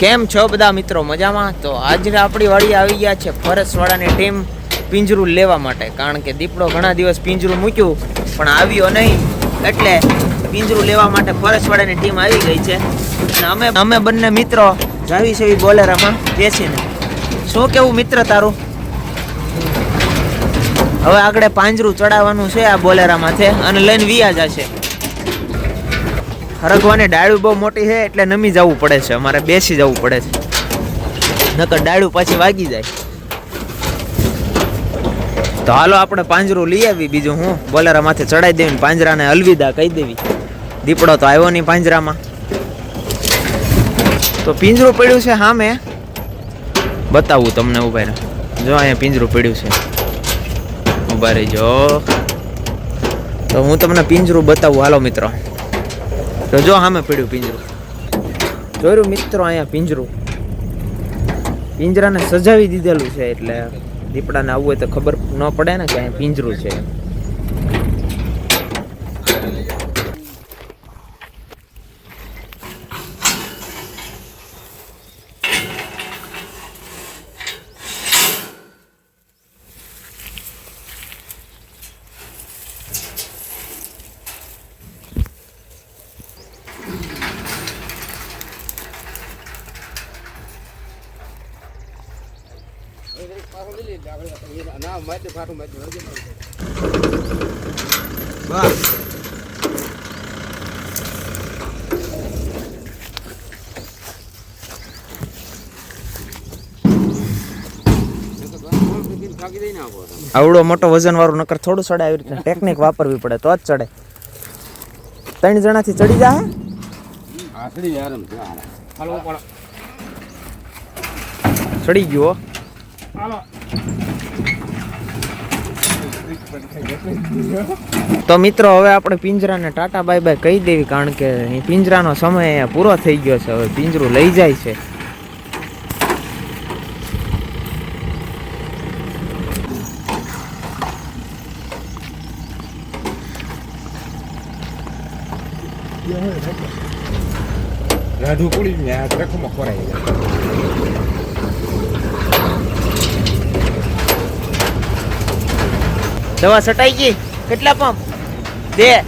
કેમ છો બધા મિત્રો મજામાં? તો આજે આપણી વાળી આવી ગયા છે ફરસવાળાની ટીમ પિંજરું લેવા માટે. કારણ કે દીપડો ઘણા દિવસ પિંજરું મૂક્યું, પણ આવ્યો નહીં. એટલે પિંજરું લેવા માટે ફરસવાળાની ટીમ આવી ગઈ છે. અને અમે અમે બંને મિત્રો જાવી છે બોલેરામાં બેસીને. શું કેવું મિત્ર તારું? હવે આગળ પાંજરું ચડાવવાનું છે આ બોલેરામાંથી. અને લઈને વિયા જશે. હરગવાની ડાળું બહુ મોટી છે, એટલે નમી જવું પડે છે. અમારે બેસી જવું પડે છે. નકર ડાળું પાછી વાગી જાય. તો હાલો આપણે પાંજરું લઈ આવી બીજું હું. બોલેરા માથે ચડાઈ દેવી પાંજરાને અલવિદા કહી દેવી. દીપડો તો આવ્યો નહીં પાંજરામાં. તો પિંજરું પડ્યું છે હા મેં બતાવું તમને ઊભા રહે. જો અહીંયા પિંજરું પડ્યું છે. ઊભા રહીજો. તો હું તમને પિંજરું બતાવું. હાલો મિત્રો. તો જો સામે પડ્યું પિંજરું. જોયું મિત્રો અહીંયા પિંજરું? પિંજરાને સજાવી દીધેલું છે એટલે દીપડાને આવવું હોય તો ખબર ન પડે ને કે અહીંયા પિંજરું છે. આવડો મોટો વજન વાળું નકર થોડું ચડે આવી રીતના ટેકનિક વાપરવી પડે તો જ ચડે. ત્રણ જણાથી ચડી જાય ચડી ગયો. તો મિત્રો, હવે આપણે પિંજરાને ટાટા બાય બાય કહી દેવી, કારણ કે પિંજરાનો સમય પૂરો થઈ ગયો છે. હવે પિંજરું લઈ જાય છે. રાધુ કુડી ને આ ટ્રકમાં ખોરાઈ જાય. દવા સટાઈ ગઈ? કેટલા પંપ? બે.